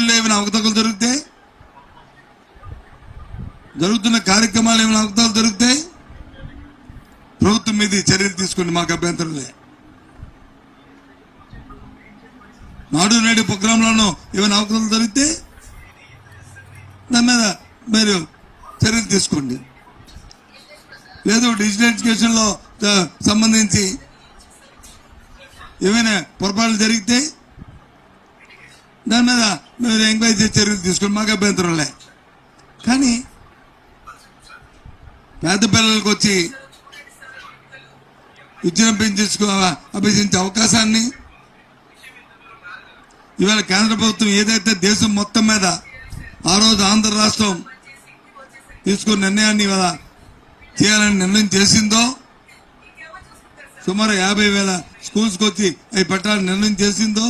మిషన్లు ఏమైనా అవకతవకలు దొరుకుతాయి జరుగుతున్న కార్యక్రమాలు ఏమైనా అవకతవకలు దొరుకుతాయి ప్రభుత్వం మీద చర్యలు తీసుకోండి మాకు అభ్యంతరం లేదు. నాడు నేడు ప్రోగ్రాంలోనూ ఏమైనా అవకతవకలు దొరికితే? దాని మీద మీరు చర్యలు తీసుకోండి. లేదు డిజిటల్ ఎడ్యుకేషన్లో సంబంధించి ఏమైనా పొరపాట్లు జరిగితే దాని మీద మీరు ఎంక్వైరీ చేసి చర్యలు తీసుకుని మాకు అభ్యంతరం లే కానీ పేద పిల్లలకు వచ్చి విద్యను అభ్యసించే అవకాశాన్ని ఇవాళ కేంద్ర ప్రభుత్వం ఏదైతే దేశం మొత్తం మీద ఆ రోజు ఆంధ్ర రాష్ట్రం తీసుకున్న నిర్ణయాన్ని ఇవాళ చేయాలని నిర్ణయం చేసిందో సుమారు యాభై వేల స్కూల్స్కి వచ్చి అవి పెట్టాలని నిర్ణయం చేసిందో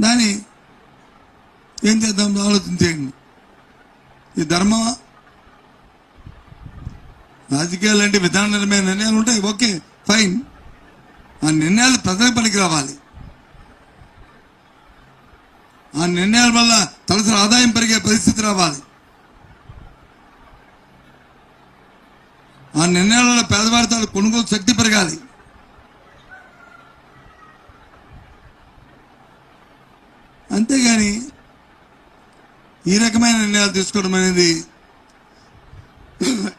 దాన్ని ఏం చేద్దాం ఆలోచన చేయండి ఈ ధర్మమా రాజకీయాలు అంటే విధాన నిర్ణయాలు ఉంటాయి. Okay fine. ఆ నిర్ణయాలు ప్రజలకు పనికి రావాలి. ఆ నిర్ణయాల వల్ల తలసరి ఆదాయం పెరిగే పరిస్థితి రావాలి. ఆ నిర్ణయాల వల్ల పేదవారి కొనుగోలు శక్తి పెరగాలి. అంతేగాని ఈ రకమైన నిర్ణయాలు తీసుకోవడం అనేది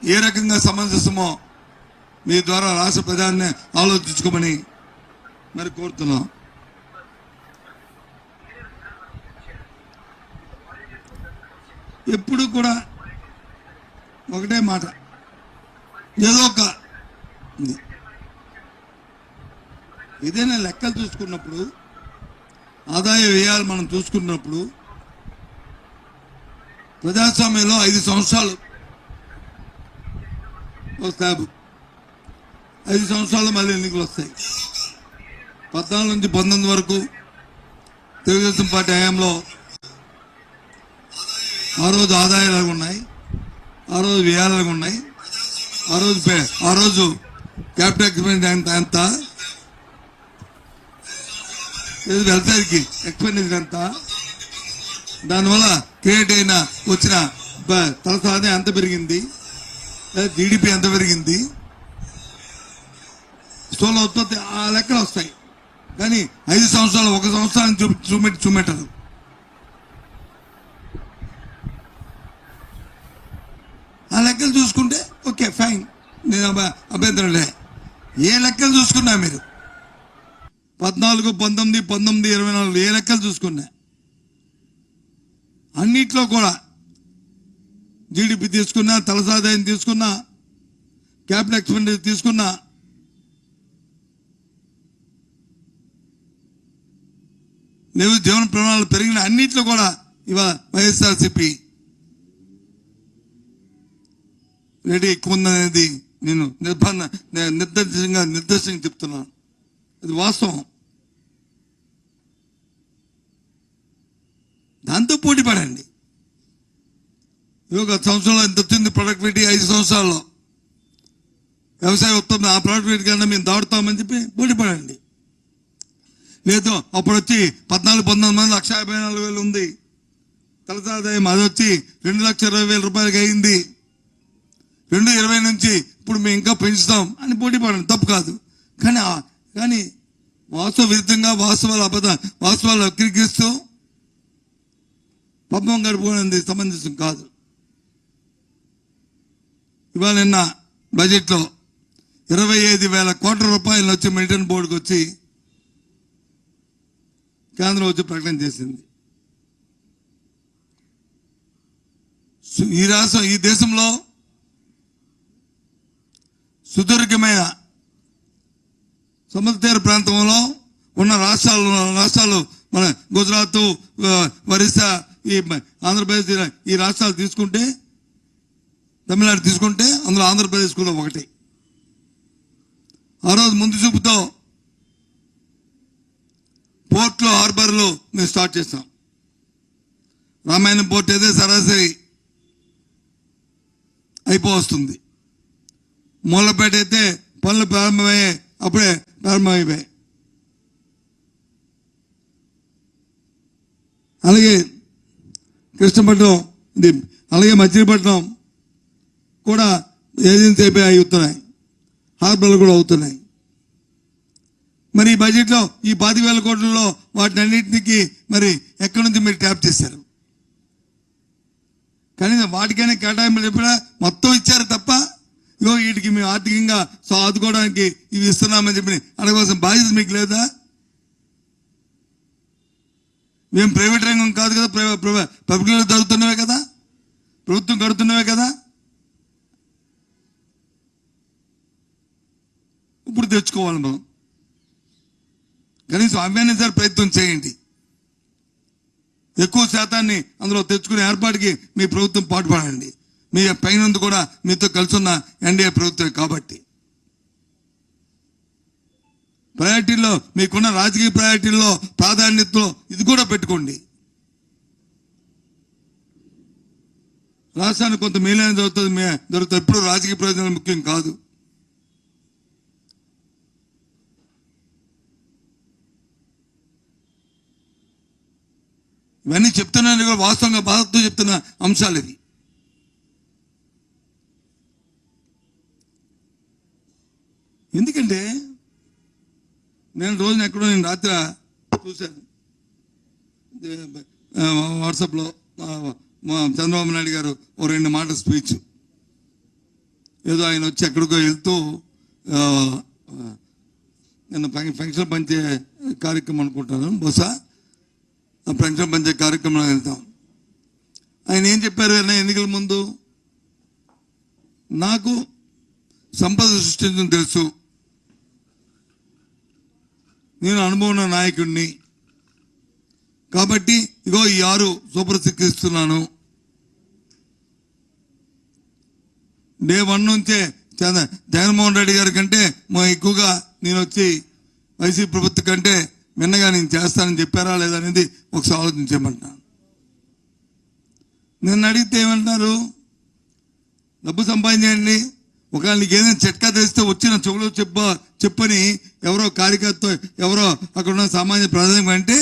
ఏ రకంగా సమంజసమో మీ ద్వారా రాష్ట్ర ప్రజాన్ని ఆలోచించుకోమని మరి కోరుతున్నాం. ఎప్పుడు కూడా ఒకటే మాట. ఏదో ఒక ఏదైనా లెక్కలు చూసుకున్నప్పుడు ఆదాయ వ్యయాలు మనం చూసుకున్నప్పుడు ప్రజాస్వామ్యంలో ఐదు సంవత్సరాలు. ఒక ఐదు సంవత్సరాలు మళ్ళీ ఎన్నికలు వస్తాయి. పద్నాలుగు నుంచి పంతొమ్మిది వరకు తెలుగుదేశం పార్టీ హయాంలో ఆ రోజు ఆదాయాలు ఉన్నాయి. ఆ రోజు వ్యయాలు ఉన్నాయి. ఆ రోజు పే- ఆ రోజు క్యాపిటల్ ఎక్స్పెండ్ ఎంత ఎంత? ఇది వెల్ఫేర్కి ఎక్స్పెండిచర్ అంతా? దానివల్ల క్రియేట్ అయిన వచ్చిన తలసాని ఎంత పెరిగింది? జీడిపి ఎంత పెరిగింది? స్థూల ఉత్పత్తి ఆ లెక్కలు వస్తాయి. కానీ ఐదు సంవత్సరాలు ఒక సంవత్సరాన్ని చూ చూపెట్టి చూపెట్టదు. ఆ లెక్కలు చూసుకుంటే ఓకే ఫైన్. నేను అభ- అభ్యంతరం లే. ఏ లెక్కలు చూసుకున్నా మీరు? పద్నాలుగు పంతొమ్మిది పంతొమ్మిది ఇరవై నాలుగు ఏ లెక్కలు చూసుకున్నా. అన్నిట్లో కూడా జీడిపి తీసుకున్నా తలసాదాయం తీసుకున్నా క్యాపిటల్ ఎక్స్పెండిచర్ తీసుకున్నా లేవు జీవన ప్రమాణాలు పెరిగిన అన్నిట్లో కూడా ఇవాళ వైఎస్ఆర్సిపి రేటు ఎక్కువ ఉందనేది నేను నిర్బంధ నే- నిర్దేశంగా నిర్దేశంగా చెప్తున్నాను. అది వాస్తవం. దాంతో పోటీ పడండి. ఒక సంవత్సరంలో ఎంత వచ్చింది ప్రొడక్టివిటీ ఐదు సంవత్సరాల్లో. వ్యవసాయ ఉత్పత్తి ఆ ప్రొడక్టివిటీ కన్నా మేము దాడుతామని చెప్పి పోటీ పడండి. లేదు అప్పుడు వచ్చి పద్నాలుగు పంతొమ్మిది మంది లక్ష యాభై నాలుగు వేలు ఉంది. తలసాదాయం అది వచ్చి రెండు లక్షల ఇరవై వేల రూపాయలకి అయింది. రెండు ఇరవై నుంచి ఇప్పుడు మేము ఇంకా పెంచుతాం అని పోటీ పడండి. తప్పు కాదు. కానీ కానీ వాస్తవ విరుద్ధంగా వాస్తవాలు అబద్ధ వాస్తవాలు వక్రీకరిస్తూ పబ్బం గడుపుకునేది సమంజసం కాదు. ఇవాళ నిన్న బడ్జెట్లో ఇరవై ఐదు వేల కోట్ల రూపాయలు వచ్చి మెయింటైన్ బోర్డుకు వచ్చి కేంద్రం వచ్చి ప్రకటన చేసింది. ఈ రాష్ట్రం ఈ దేశంలో సుదీర్ఘమైన సముద్ర తీర ప్రాంతంలో ఉన్న రాష్ట్రాలు రాష్ట్రాలు మన గుజరాత్ ఒరిస్సా ఈ ఆంధ్రప్రదేశ్ ఈ రాష్ట్రాలు తీసుకుంటే తమిళనాడు తీసుకుంటే అందులో ఆంధ్రప్రదేశ్ కూడా ఒకటి. ఆ రోజు ముందు చూపుతో పోర్ట్లో హార్బర్లు మేము స్టార్ట్ చేస్తాం రామాయణం పోర్ట్ అయితే సరాసరి అయిపోస్తుంది మూలపేట అయితే పనులు ప్రారంభమయ్యే అప్పుడే ప్రారంభమైపోయాయి. అలాగే కృష్ణపట్నం ఇది అలాగే మచిలీపట్నం కూడా ఏజెన్సీ అయిపోయి అవుతున్నాయి హార్బర్లు కూడా అవుతున్నాయి. మరి ఈ బడ్జెట్లో ఈ పాతిక వేల కోట్లలో వాటిని అన్నింటికి మరి ఎక్కడి నుంచి మీరు ట్యాప్ చేశారు? కనీసం వాటికైనా కేటాయింపులు చెప్పినా మొత్తం ఇచ్చారు తప్ప ఇగో వీటికి మేము ఆర్థికంగా సో ఆదుకోవడానికి ఇవి ఇస్తున్నామని చెప్పి అడగవలసిన బాధ్యత మీకు లేదా? మేము ప్రైవేట్ రంగం కాదు కదా పబ్లిక్లో జరుగుతున్నవే కదా? ప్రభుత్వం కడుతున్నవే కదా? ఇప్పుడు తెచ్చుకోవాలి మనం. కనీసం అవన్నీ సార్ ప్రయత్నం చేయండి. ఎక్కువ శాతాన్ని అందులో తెచ్చుకునే ఏర్పాటుకి మీ ప్రభుత్వం పాటుపడండి. మీ పైనందు కూడా మీతో కలిసి ఉన్న ఎన్డీఏ ప్రభుత్వం కాబట్టి. ప్రయారిటీలో మీకున్న రాజకీయ ప్రయారిటీల్లో ప్రాధాన్యతలో ఇది కూడా పెట్టుకోండి. రాష్ట్రానికి కొంత మేలైన జరుగుతుంది మే దొరుకుతుంది ఎప్పుడు రాజకీయ ప్రయోజనాలు ముఖ్యం కాదు. ఇవన్నీ చెప్తున్నాను కూడా వాస్తవంగా బాధతో చెప్తున్న అంశాలు ఇవి. ఎందుకంటే నేను రోజున ఎక్కడో నేను రాత్రి చూశాను. వాట్సాప్లో మా చంద్రబాబు నాయుడు గారు ఓ రెండు మాటల స్పీచ్ ఏదో ఆయన వచ్చి ఎక్కడికో వెళ్తూ నేను ఫంక్షన్ పంచే కార్యక్రమం అనుకుంటాను. బహుశా ఫంక్షన్ పంచే కార్యక్రమంలో వెళ్తాం. ఆయన ఏం చెప్పారు? అన్న ఎన్నికల ముందు నాకు సంపద సృష్టించడం తెలుసు. నేను అనుభవం ఉన్న నాయకుడిని. కాబట్టి ఇగో ఈ ఆరు సూపర్ డే వన్ నుంచే చంద్ర- జగన్మోహన్ రెడ్డి గారి కంటే మా ఎక్కువగా నేను వచ్చి వైసీపీ ప్రభుత్వం కంటే మిన్నగా నేను చేస్తానని చెప్పారా లేదా అనేది ఒకసారి ఆలోచించమంటాను నిన్ను అడిగితే ఏమంటున్నారు? డబ్బు సంపాదించండి. ఒకవేళ నీకు ఏదైనా చిట్కా తెస్తే వచ్చిన చెవులో చెప్ప చెప్పని ఎవరో కార్యకర్త ఎవరో అక్కడ ఉన్న సామాన్య ప్రాధాన్యం అంటే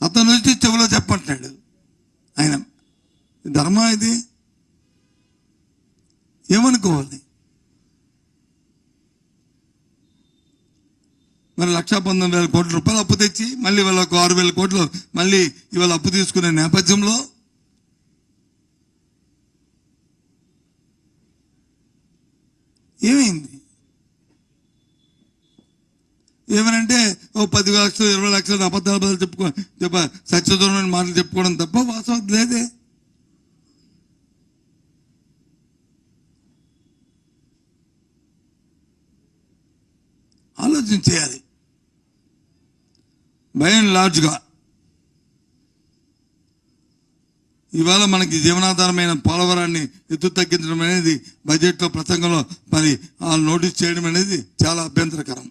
అతను వచ్చి చెవులో చెప్పంటున్నాడు ఆయన ధర్మం ఇది. ఏమనుకోవాలి? మరి లక్ష పంతొమ్మిది వేల కోట్ల రూపాయలు అప్పు తెచ్చి మళ్ళీ వాళ్ళ ఒక ఆరు వేల కోట్లు మళ్ళీ ఇవాళ అప్పు తీసుకునే నేపథ్యంలో ఏమైంది? ఏమనంటే ఓ పది లక్షలు ఇరవై లక్షలు అబద్ధాలు బదులు చెప్పుకో చెప్ప సత్యదూరమైన మాటలు చెప్పుకోవడం తప్ప వాస్తవం లేదే. ఆలోచన చేయాలి. భయం లార్జ్గా ఇవాళ మనకి జీవనాధారమైన పోలవరాన్ని ఎత్తు తగ్గించడం అనేది బడ్జెట్లో ప్రసంగంలో మరి ఆ నోటీస్ చేయడం అనేది చాలా అభ్యంతరకరం.